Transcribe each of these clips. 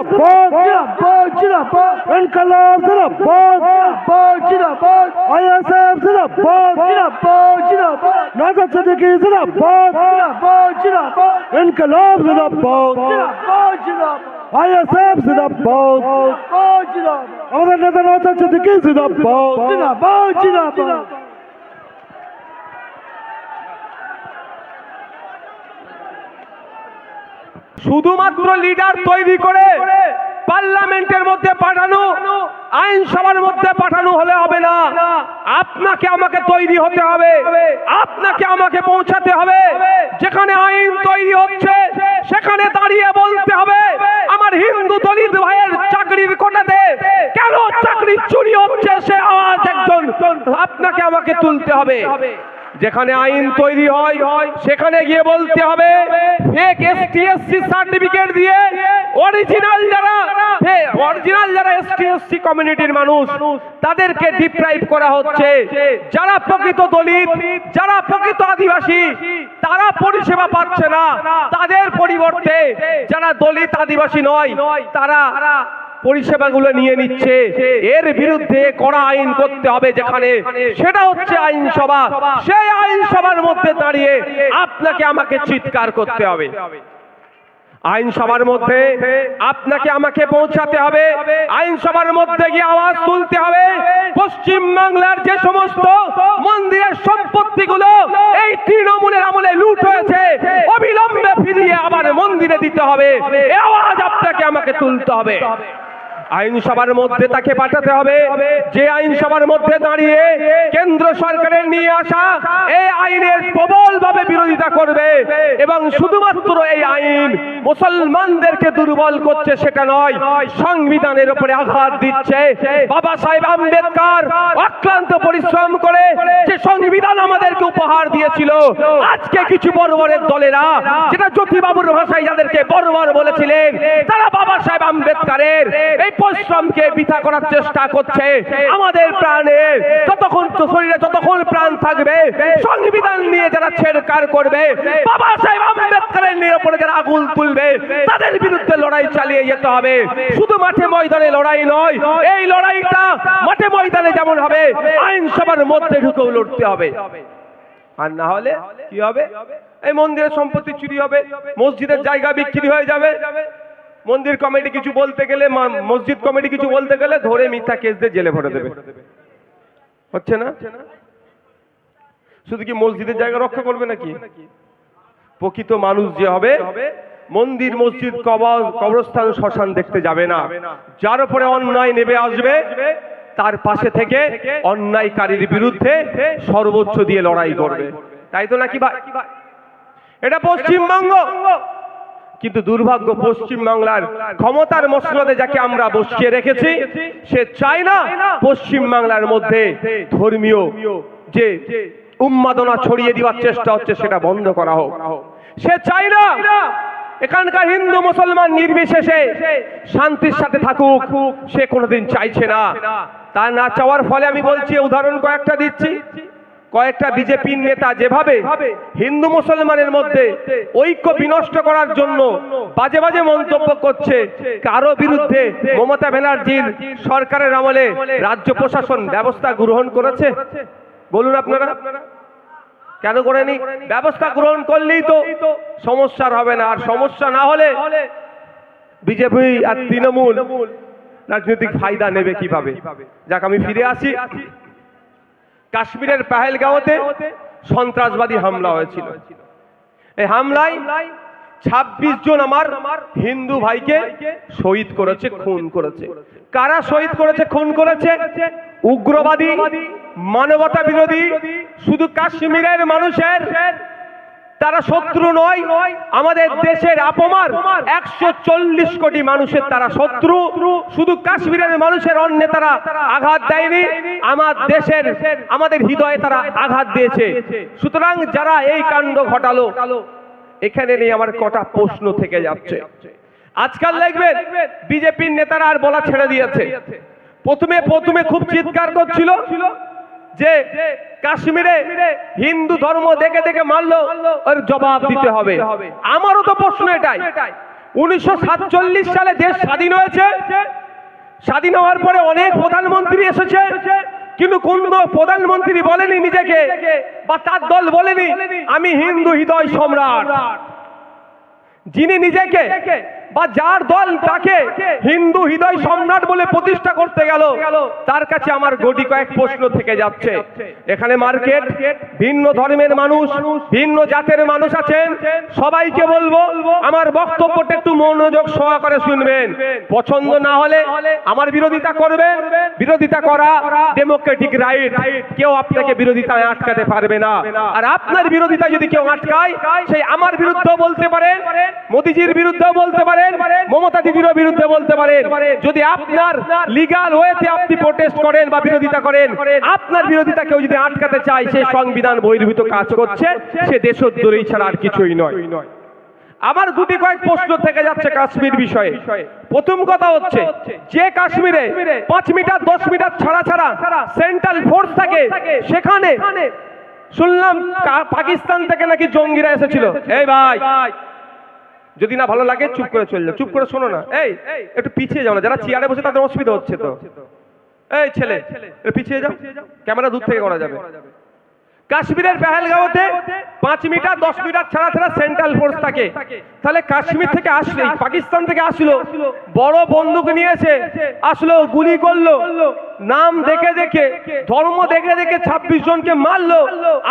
জিন্দাবাদ জিন্দাবাদ জিন্দাবাদ ইনকলাব জিন্দাবাদ জিন্দাবাদ জিন্দাবাদ আইএসএফ জিন্দাবাদ জিন্দাবাদ জিন্দাবাদ নজর সিদ্দিকী জিন্দাবাদ জিন্দাবাদ জিন্দাবাদ ইনকলাব জিন্দাবাদ জিন্দাবাদ জিন্দাবাদ আইএসএফ জিন্দাবাদ জিন্দাবাদ জিন্দাবাদ আমাদের নেতা নজর সিদ্দিকী জিন্দাবাদ জিন্দাবাদ জিন্দাবাদ শুধুমাত্র লিডার তৈরি করে পার্লামেন্টের মধ্যে পাঠানো, আইনসভার মধ্যে পাঠানো হলে হবে না। আপনাকে আমাকে তৈরি হতে হবে। আপনাকে আমাকে পৌঁছাতে হবে। যেখানে আইন তৈরি হচ্ছে, সেখানে দাঁড়িয়ে বলতে হবে, আমার হিন্দু দলিত ভাইয়ের চাকরির কোটাতে কেন চাকরি চুরি হচ্ছে? সে আওয়াজ একজন আপনাকে আমাকে তুলতে হবে। যেখানে আইন তৈরি হয়, সেখানে গিয়ে বলতে হবে ফেক এসটি এসসি সার্টিফিকেট দিয়ে অরিজিনাল যারা অরিজিনাল যারা এসটি এসসি কমিউনিটির মানুষ, তাদেরকে ডিপ্রাইভ করা হচ্ছে। যারা প্রকৃত দলিত, যারা প্রকৃত আদিবাসী, তারা পরিষেবা পাচ্ছে না। তাদের পরিবর্তে যারা দলিত আদিবাসী নয়, তারা পরিষেবাগুলো নিয়ে নিচ্ছে। এর বিরুদ্ধে কড়া আইন করতে হবে যেখানে সেটা হচ্ছে আইনসভা। সেই আইনসভার মধ্যে দাঁড়িয়ে আপনাকে আমাকে চিৎকার করতে হবে। আইনসভার মধ্যে আপনাকে আমাকে পৌঁছাতে হবে। আইনসভার মধ্যে গিয়ে আওয়াজ তুলতে হবে। পশ্চিম বাংলার যে সমস্ত মন্দিরের সম্পত্তিগুলো, এই তৃণমূলের আমলে লুট হয়েছে, অবিলম্বে ফিরিয়ে আবার মন্দিরে দিতে হবে। এ আওয়াজ আপনাকে আমাকে তুলতে হবে। আইনসভার মধ্যে তাকে পাঠাতে হবে। যে আইনসভার মধ্যে দাঁড়িয়ে কেন্দ্র সরকারের নিয়ে আসা এই আইনের প্রবলভাবে বিরোধিতা করবে এবং শুধুমাত্র এই আইন মুসলমানদেরকে দুর্বল করছে সেটা নয়, সংবিধানের উপরে আঘাত দিচ্ছে। বাবা সাহেব আম্বেদকর অক্লান্ত পরিশ্রম করে যে সংবিধান আমাদেরকে উপহার দিয়েছিল, আজকে কিছু বড়বড়ের দলেরা যেটা জ্যোতিবাবুর ভাষায় যাদেরকে বড়বড় বলেছিলেন, তারা বাবা সাহেব আম্বেদকরের এই পরিশ্রমকে বৃথা করার চেষ্টা করছে। আমাদের প্রাণের যতক্ষণ শরীরে যতক্ষণ প্রাণ থাকবে, সংবিধান নিয়ে যারা ছেড়কার করবে, বাবা সাহেব আম্বেদকরের নিয়ে যারা আগুন তুলবে, তাদের বিরুদ্ধে লড়াই চালিয়ে যেতে হবে। শুধু মাঠে ময়দানে লড়াই নয়, এই লড়াইটা মাঠে ময়দানে যেমন হবে, আইনসভার মধ্যে ঢুকেও লড়তে হবে। আর না হলে কি হবে? এই মন্দিরের সম্পত্তি চুরি হবে, মসজিদের জায়গা বিক্রি হয়ে যাবে। মন্দির কমিটি কিছু বলতে গেলে মসজিদ কমিটি কিছু বলতে গেলে ধরে মিথ্যা কেস দিয়ে জেলে ভরে দেবে। হচ্ছে না? শুধু কি মসজিদের জায়গা রক্ষা করবে নাকি? প্রকৃত মানুষ যে হবে, মন্দির, মসজিদ, কবর কবরস্থান, শ্মশান দেখতে যাবে না। যার উপরে অন্যায় নেবে আসবে, তার পাশে থেকে অন্যায়কারীর বিরুদ্ধে সর্বোচ্চ দিয়ে লড়াই করবে। তাই তো নাকি এটা পশ্চিমবঙ্গ! কিন্তু দুর্ভাগ্য পশ্চিম বাংলার ক্ষমতার মসনদে যাকে আমরা বসিয়ে রেখেছি, সে চায় না পশ্চিম বাংলার মধ্যে ধর্মীয় যে উন্মাদনা ছড়িয়ে দেওয়ার চেষ্টা হচ্ছে, সেটা বন্ধ করা হোক। সে চায় না এখানকার হিন্দু মুসলমান নির্বিশেষে শান্তির সাথে থাকুক, সে কোনোদিন চাইছে না। তা না চাওয়ার ফলে আমি বলছি উদাহরণ কয়েকটা দিচ্ছি। কয়েকটা বিজেপির নেতা যেভাবে হিন্দু মুসলমানের মধ্যে ঐক্য বিনষ্ট করার জন্য বাজে বাজে মন্তব্য করছে কারও বিরুদ্ধে মমতা ব্যানার্জির সরকারের আমলে রাজ্য প্রশাসন ব্যবস্থা গ্রহণ করেছে। বলুন আপনারা। কেন করেনি? ব্যবস্থা গ্রহণ করলেই তো সমস্যার হবে না। আর সমস্যা না হলে বিজেপি আর তৃণমূল রাজনৈতিক ফায়দা নেবে কীভাবে? যাক আমি ফিরে আসি। কাশ্মীরের পাহেলগাঁওতে সন্ত্রাসবাদী হামলা হয়েছিল। এই হামলায় ছাব্বিশ জন আমার হিন্দু ভাইকে শহীদ করেছে, খুন করেছে। কারা শহীদ করেছে, খুন করেছে? উগ্রবাদী মানবতা বিরোধী শুধু কাশ্মীরের মানুষের তারা শত্রু নয়, আমাদের দেশের আপমার একশো চল্লিশ কোটি মানুষের তারা শত্রু। শুধু কাশ্মীরের মানুষের অন্যে তারা আঘাত দেয়নি, আমার দেশের, আমাদের হৃদয়ে তারা আঘাত দিয়েছে। সুতরাং যারা এই কাণ্ড ঘটালো, এখানে নিয়ে আমার কটা প্রশ্ন থেকে যাচ্ছে। আজকাল দেখবেন, বিজেপির নেতারা আর বলা ছেড়ে দিয়েছে। প্রথমে প্রথমে খুব চিৎকার করছিল যে কাশ্মীরে হিন্দু ধর্ম দেখে দেখে মারলো ওর জবাব দিতে হবে। আমারও তো প্রশ্ন এটাই। উনিশশো সাতচল্লিশ সালে দেশ স্বাধীন হয়েছে। স্বাধীন হওয়ার পরে অনেক প্রধানমন্ত্রী এসেছে। কিন্তু কোন প্রধানমন্ত্রী বলেনি নিজেকে বা তার দল বলেনি আমি হিন্দু হৃদয় সম্রাট। যিনি নিজেকে বা যার দল তাকে হিন্দু হৃদয় সম্রাট বলে প্রতিষ্ঠা করতে গেল, তার কাছে আমার গটি কয়েক প্রশ্ন থেকে যাচ্ছে। এখানে মার্কেট, ভিন্ন ধর্মের মানুষ, ভিন্ন জাতের মানুষ আছেন। সবাইকে বলব, আমার বক্তব্যটা একটু মনোযোগ সহকারে শুনবেন। পছন্দ না হলে আমার বিরোধিতা করবেন। বিরোধিতা করা ডেমোক্রেটিক রাইট কেউ আপনাকে বিরোধিতায় আটকাতে পারবে না। আর আপনার বিরোধিতা যদি কেউ আটকায়, সেই আমার বিরুদ্ধেও বলতে পারেন মোদিজির বিরুদ্ধেও বলতে পারেন মমতা দিদিরও বিরুদ্ধে বলতে পারেন। যদি আপনার লিগাল ওয়েতে আপনি প্রোটেস্ট করেন বা বিরোধিতা করেন আপনার বিরোধিতা কেউ যদি আটকাতে চায় সে সংবিধান বহির্ভূত কাজ করছে সে দেশদ্রোহী ছাড়া আর কিছুই নয়। আমার দুটি কয়েক প্রশ্ন থেকে যাচ্ছে কাশ্মীর বিষয়ে। প্রথম কথা হচ্ছে যে কাশ্মীরে পাঁচ মিটার দশ মিটার ছাড়া ছাড়া সেন্ট্রাল ফোর্স থাকে সেখানে শুনলাম পাকিস্তান থেকে নাকি জঙ্গিরা এসেছিল। এই ভাই যদি না ভালো লাগে চুপ করে চলে যাও চুপ করে শোনো না। এই একটু পিছিয়ে যাও না। যারা চেয়ারে বসে তাদের অসুবিধা হচ্ছে তো। এই ছেলে পিছিয়ে যাও। ক্যামেরা দূর থেকে করা যাবে। কাশ্মীরের পেহেলগাঁওতে পাঁচ মিটার দশ মিটার ছাড়া ছাড়া সেন্ট্রাল ফোর্স থাকে। তাহলে কাশ্মীর থেকে আসলে পাকিস্তান থেকে আসলো বড় বন্দুক নিয়েছে আসলো গুলি করল। নাম দেখে দেখে ধর্ম দেখে দেখে ছাব্বিশ জনকে মারলো।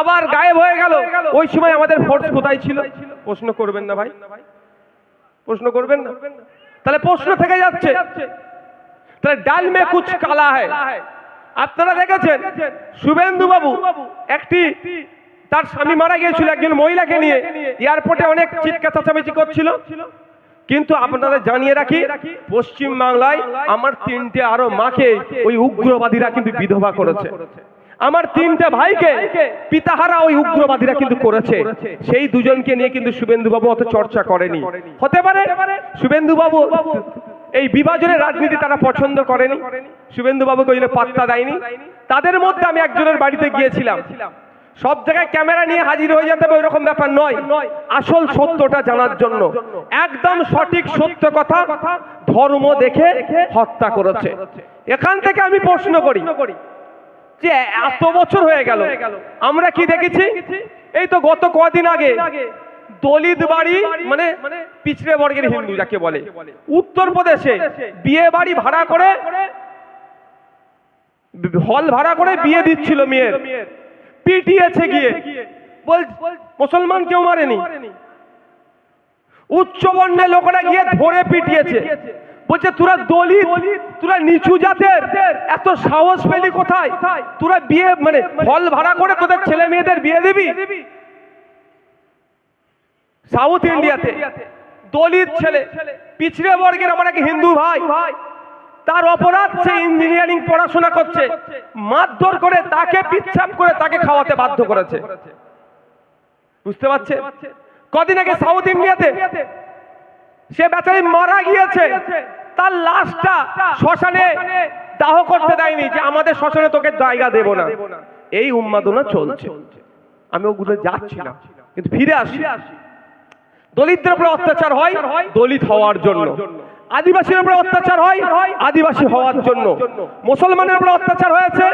আবার গায়েব হয়ে গেল। ওই সময় আমাদের ফোর্স কোথায় ছিল? প্রশ্ন করবেন না ভাই। প্রশ্ন করবেন না? তাহলে প্রশ্ন থেকে যাচ্ছে। তাহলে ডাল মে কুচ কালা হয় আপনারা দেখেছেন শুভেন্দু বাবু একটি তার স্বামী মারা গিয়েছিল একজন মহিলাকে নিয়ে। এয়ারপোর্টে অনেক চিৎকার চেঁচামেচি করছিল। কিন্তু আপনাদের জানিয়ে রাখি পশ্চিম বাংলায় আমার তিনটে আরও মাকে ওই উগ্রবাদীরা কিন্তু বিধবা করেছে। আমার তিনটে ভাইকে পিতাহারা ওই উগ্রবাদীরা কিন্তু করেছে। সেই দুজনকে নিয়ে কিন্তু শুভেন্দু বাবু অত চর্চা করেনি। হতে পারে শুভেন্দু বাবু এই বিভাজনের রাজনীতি তারা পছন্দ করেনি। শুভেন্দু বাবুকে ওই পাত্তা দেয়নি। তাদের মধ্যে আমি একজনের বাড়িতে গিয়েছিলাম। সব জায়গায় ক্যামেরা নিয়ে হাজির হয়ে যেতে হবে, ওইরকম ব্যাপার নয়। আসল সত্যটা জানার জন্য। একদম সঠিক সত্য কথা ধর্ম দেখে হত্যা করেছে। এখান থেকে আমি প্রশ্ন করি যে এত বছর হয়ে গেল। আমরা কি দেখেছি? এই তো গত কদিন আগে দলিত বাড়ি মানে পিছড়ে বর্গের হিন্দু যাকে বলে। উত্তরপ্রদেশে বিয়ে বাড়ি ভাড়া করে হল ভাড়া করে বিয়ে দিচ্ছিল মেয়ের। পিটিয়েছে গিয়ে। বল মুসলমান কেউ মারেনি। উচ্চবর্ণের লোকেরা গিয়ে ধরে পিটিয়েছে। বলছে, তোরা দলিত, তোরা নিচু জাতের, এত সাহস পেলি কোথায়? তোরা বিয়ে মানে হল ভাড়া করে তোদের ছেলে মেয়েদের বিয়ে দিবি? সাউথ ইন্ডিয়াতে দলিত ছেলে, পিছড়ে বর্গের আমার এক হিন্দু ভাই, তার অপরাধ সে ইঞ্জিনিয়ারিং পড়াশোনা করছে, মারধর করে তাকে পিচ্ছাপ করে তাকে খাওয়াতে বাধ্য করেছে। বুঝতে পারছে? কদিন আগে সাউথ ইন্ডিয়াতে সে বেচারি মারা গিয়েছে। তার লাশটা শ্মশানে দাহ করতে দেয়নি যে আমাদের শ্মশানে তোকে জায়গা দেব না। এই উন্মাদনা চলছে। আমি ওগুলো যাচ্ছি না, কিন্তু ফিরে আসি। দলিতদের উপরে অত্যাচার হয়, দলিত হওয়ার জন্য। আদিবাসীর উপরে অত্যাচার হয়, আদিবাসী হওয়ার জন্য। মুসলমানের উপরে অত্যাচার হয়েছে।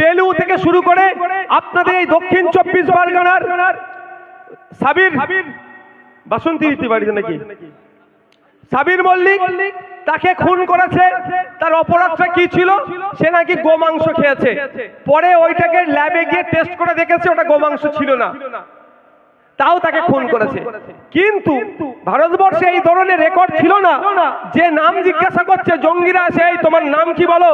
পেলু থেকে শুরু করে আপনাদের এই দক্ষিণ চব্বিশ পরগনার সাবির, বাসন্তী বাড়িতে নাকি? সাবির মল্লিক তাকে খুন করেছে। তার অপরাধটা কি ছিল? সে নাকি গোমাংস খেয়েছে। পরে ওইটাকে ল্যাবে গিয়ে টেস্ট করে দেখেছে, ওটা গোমাংস ছিল না। তাও তাকে খুন করেছে। কিন্তু ভারতবর্ষে এই ধরনের রেকর্ড ছিল না। যে নাম জিজ্ঞাসা করছে, জঙ্গিরা সেই তোমার নাম কি বলো?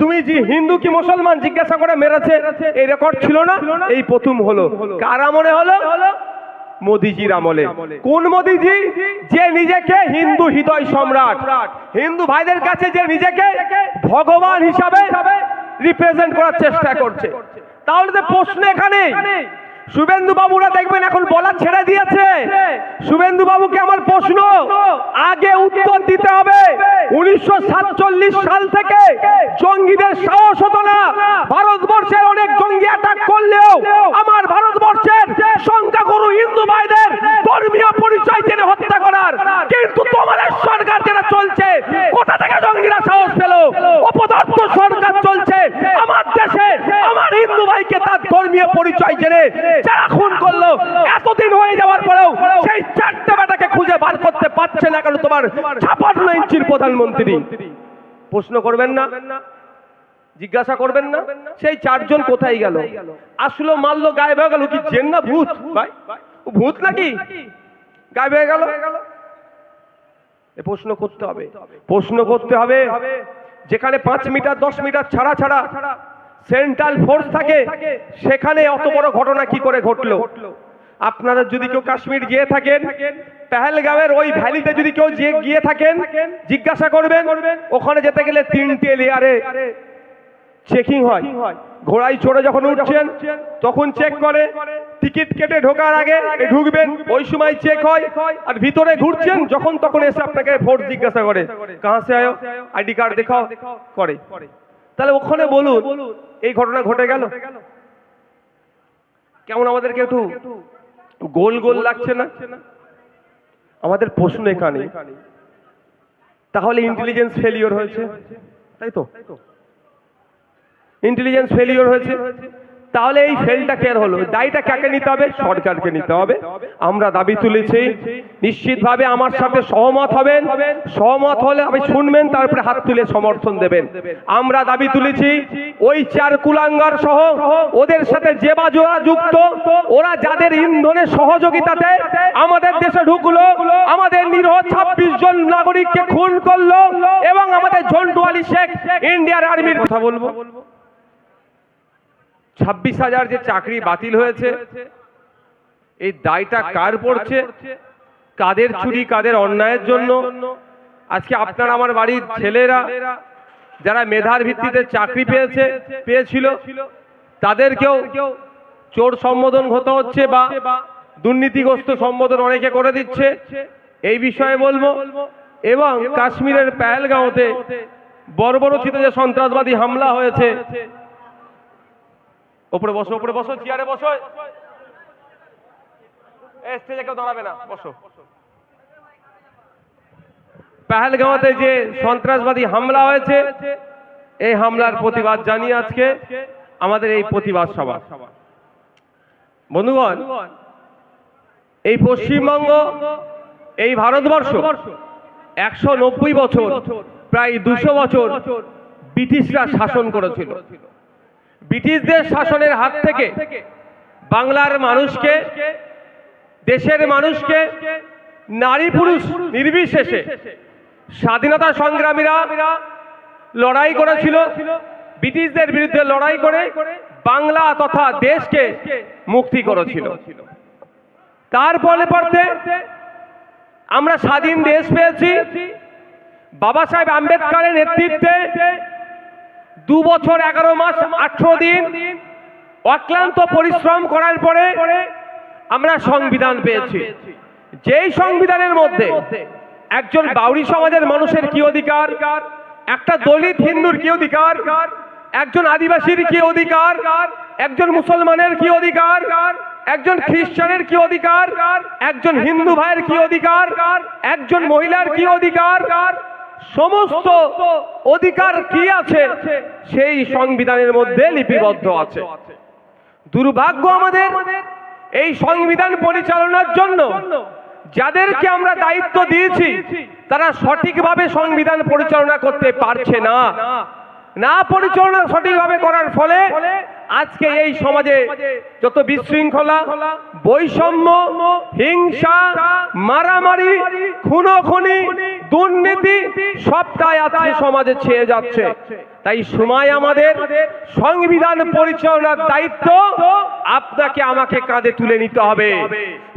তুমি যে হিন্দু কি মুসলমান জিজ্ঞাসা করে মেরেছে, এই রেকর্ড ছিল না। এই প্রথম হলো। কার আমলে হলো? মোদিজির আমলে। কোন মোদিজি? যে নিজেকে হিন্দু হৃদয় সম্রাট। হিন্দু ভাইদের কাছে যে নিজেকে ভগবান হিসাবে রিপ্রেজেন্ট করার চেষ্টা করছে। তাহলে প্রশ্ন এখানে শুভেন্দু বাবুরা দেখবেন এখন বলা ছেড়ে দিয়েছে। শুভেন্দু বাবুকে আমার প্রশ্ন, আগে উত্তর দিতে হবে। উনিশশো সাতচল্লিশ সাল থেকে জঙ্গিদের সাহস হতো না। ভারতবর্ষের অনেক জঙ্গি অ্যাটাক করলেও আমার ভারতবর্ষের সংখ্যা গুরু হিন্দু ভাইদের ধর্মীয় পরিচয় জেনে হত্যা করার কিন্তু কোথা থেকে জঙ্গিরা সাহস পেল অপদার্থ সরকার চলছে আমার দেশে আমার হিন্দু ভাইকে তার ধর্মীয় পরিচয় জেনে যারা খুন করল এতদিন হয়ে যাওয়ার পরেও সেই চারটে বেটাকে খুঁজে বার করতে পারছে না কেন তোমার ছাপান্ন ইঞ্চির প্রধানমন্ত্রী। প্রশ্ন করবেন না। জিজ্ঞাসা করবেন না। সেই চারজন কোথায় গেল? আসলো মারলো গায়েব হয়ে গেল কি? জেন না ভূত? ভাই ভূত নাকি? গায়েব হয়ে গেল? প্রশ্ন করতে হবে। প্রশ্ন করতে হবে যেখানে পাঁচ মিটার দশ মিটার ছাড়া ছাড়া সেন্ট্রাল ফোর্স থাকে সেখানে অত বড় ঘটনা কি করে ঘটলো? আপনারা যদি কেউ কাশ্মীর গিয়ে থাকেন পেহেলগাঁওয়ের ওই ভ্যালিতে যদি কেউ গিয়ে থাকেন জিজ্ঞাসা করবেন ওখানে যেতে গেলে তিনটে লেয়ারে চেকিং হয়। ঘোড়ায় চড়ে যখন উঠছেন তখন চেক করে। টিকিট কেটে ঢোকার আগে ঢুকবেন ওই সময় চেক হয়। আর ভিতরে ঘুরছেন যখন তখন এসে আপনাকে ভোট জিজ্ঞাসা করে কাহা সে আয়ো? আইডি কার্ড দেখাও? করে। তাহলে ওখানে বলুন এই ঘটনা ঘটে গেল? কেমন আমাদেরকে একটু গোল গোল লাগছে না? আমাদের প্রশ্ন এখানে। তাহলে ইন্টেলিজেন্স ফেলিওর হয়েছে? তাই তো? ইন্টেলিজেন্স ফেলিওর হয়েছে? তাহলে এই ফেলটা কেন হলো? দায়টা কাকে নিতে হবে? সরকারকে নিতে হবে। আমরা দাবি তুলেছি, নিশ্চিতভাবে আমার সাথে সহমত হবেন। সহমত হলে আপনি শুনবেন তারপরে হাত তুলে সমর্থন দেবেন। আমরা দাবি তুলেছি, ওই চার কুলাঙ্গার সহ ওদের সাথে যে বা জোড়া যুক্ত, ওরা যাদের ইন্ধনের সহযোগিতাতে আমাদের দেশে ঢুকলো, আমাদের নিরহ ছাব্বিশ জন নাগরিককে খুন করল এবং আমাদের ঝন্টু আলী শেখ ইন্ডিয়ার আর্মির কথা বলব। ছাব্বিশ হাজার যে চাকরি বাতিল হয়েছে এই দায়টা কার পড়ছে? কাদের চুরি কাদের অন্যায়ের জন্য? আজকে আপনার আমার বাড়ির ছেলেরা যারা মেধার ভিত্তিতে চাকরি পেয়েছে পেয়েছিল তাদেরকেও চোর সম্বোধন হতে হচ্ছে বা দুর্নীতিগ্রস্ত সম্বোধন অনেকে করে দিচ্ছে। এই বিষয়ে বলব এবং কাশ্মীরের পেহেলগাঁওতে বর্বরচিত যে সন্ত্রাসবাদী হামলা হয়েছে। ওপরে বসো ওপরে বসো, চেয়ারে বসো। স্টেজে কেউ দাঁড়াবে না, বসো। পেহেলগাঁওতে যে সন্ত্রাসবাদী হামলা হয়েছে, এই হামলার প্রতিবাদ জানিয়ে আজকে আমাদের এই প্রতিবাদ সভা। বন্ধুগণ, এই পশ্চিমবঙ্গ, এই ভারতবর্ষ একশো নব্বই বছর, প্রায় দুশো বছর ব্রিটিশরা শাসন করেছিল। ব্রিটিশদের শাসনের হাত থেকে বাংলার মানুষকে, দেশের মানুষকে, নারী পুরুষ নির্বিশেষে স্বাধীনতা সংগ্রামীরা লড়াই করেছিল। ব্রিটিশদের বিরুদ্ধে লড়াই করে বাংলা তথা দেশকে মুক্তি করেছিল। তার ফলে পড়তে আমরা স্বাধীন দেশ পেয়েছি। বাবা সাহেব আম্বেদকরের নেতৃত্বে দু বছর, এগারো মাস, আঠারো দিন অক্লান্ত পরিশ্রম করার পরে আমরা সংবিধান পেয়েছি। যেই সংবিধানের মধ্যে একজন বাউরি সমাজের মানুষের কি অধিকার? একটা দলিত হিন্দুর কি অধিকার? একজন আদিবাসীর কি অধিকার? একজন মুসলমানের কি অধিকার? একজন খ্রিস্টানের কি অধিকার? একজন হিন্দু ভাইয়ের কি অধিকার? একজন মহিলার কি অধিকার? সমস্ত অধিকার কি আছে? সেই সংবিধানের মধ্যে লিপিবদ্ধ আছে। দুর্ভাগ্য আমাদের এই সংবিধান পরিচালনার জন্য যাদেরকে আমরা দায়িত্ব দিয়েছি, তারা সঠিকভাবে সংবিধান পরিচালনা করতে পারছে না। না পরিচালনা সঠিকভাবে করার ফলে আজকে এই সমাজে যত বিশৃঙ্খলা, বৈষম্য, হিংসা, মারামারি, খুনোখুনি, দুর্নীতি, সবটাই আজকে সমাজে ছেয়ে যাচ্ছে। তাই সময় আমাদের সংবিধান পরিচালনার দায়িত্ব। আপনাকে আমাকে কাঁধে তুলে নিতে হবে।